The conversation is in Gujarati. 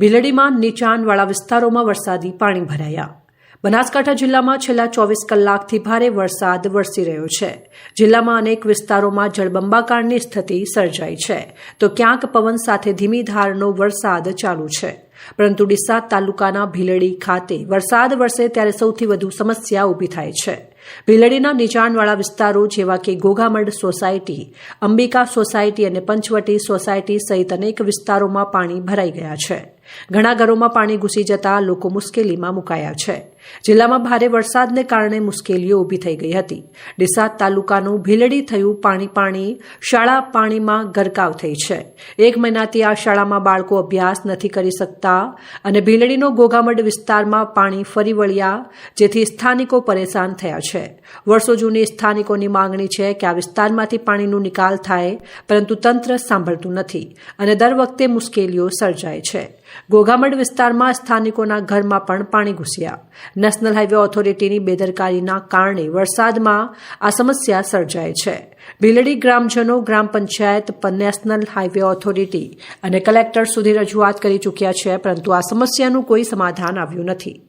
ભીલડીમાં નીચાણવાળા વિસ્તારોમાં વરસાદી પાણી ભરાયા. બનાસકાંઠા જિલ્લામાં છેલ્લા ચોવીસ કલાકથી ભારે વરસાદ વરસી રહ્યો છે. જિલ્લામાં અનેક વિસ્તારોમાં જળબંબાકારની સ્થિતિ સર્જાઈ છે. તો ક્યાંક પવન સાથે ધીમી ધારનો વરસાદ ચાલુ છે. પરંતુ ડીસા તાલુકાના ભીલડી ખાતે વરસાદ વરસે ત્યારે સૌથી વધુ સમસ્યા ઊભી થાય છે. ભીલડીના નીચાણવાળા વિસ્તારો જેવા કે ઘોઘામડ સોસાયટી, અંબિકા સોસાયટી અને પંચવટી સોસાયટી સહિત અનેક વિસ્તારોમાં પાણી ભરાઈ ગયા છે. ઘણા ઘરોમાં પાણી ઘૂસી જતા લોકો મુશ્કેલીમાં મુકાયા છે. જિલ્લામાં ભારે વરસાદને કારણે મુશ્કેલીઓ ઊભી થઈ ગઈ હતી. ડીસા તાલુકાનું ભીલડી થયું પાણી પાણી શાળા પાણીમાં ગરકાવ થઈ છે. એક મહિનાથી આ શાળામાં બાળકો અભ્યાસ નથી કરી શકતા અને ભીલડીનો ગોગામડ વિસ્તારમાં પાણી ફરી વળ્યા, જેથી સ્થાનિકો પરેશાન થયા છે. વર્ષો જૂની સ્થાનિકોની માંગણી છે કે આ વિસ્તારમાંથી પાણીનો નિકાલ થાય, પરંતુ તંત્ર સાંભળતું નથી અને દર વખતે મુશ્કેલીઓ સર્જાય છે. ગોગામડ વિસ્તારમાં સ્થાનિકોના ઘરમાં પણ પાણી ઘૂસ્યા. નેશનલ હાઈવે ઓથોરિટીની બેદરકારીના કારણે વરસાદમાં આ સમસ્યા સર્જાય છે. ભીલડી ગ્રામજનો, ગ્રામ પંચાયત નેશનલ હાઈવે ઓથોરિટી અને કલેક્ટર સુધી રજૂઆત કરી ચૂક્યા છે, પરંતુ આ સમસ્યાનું કોઈ સમાધાન આવ્યું નથી.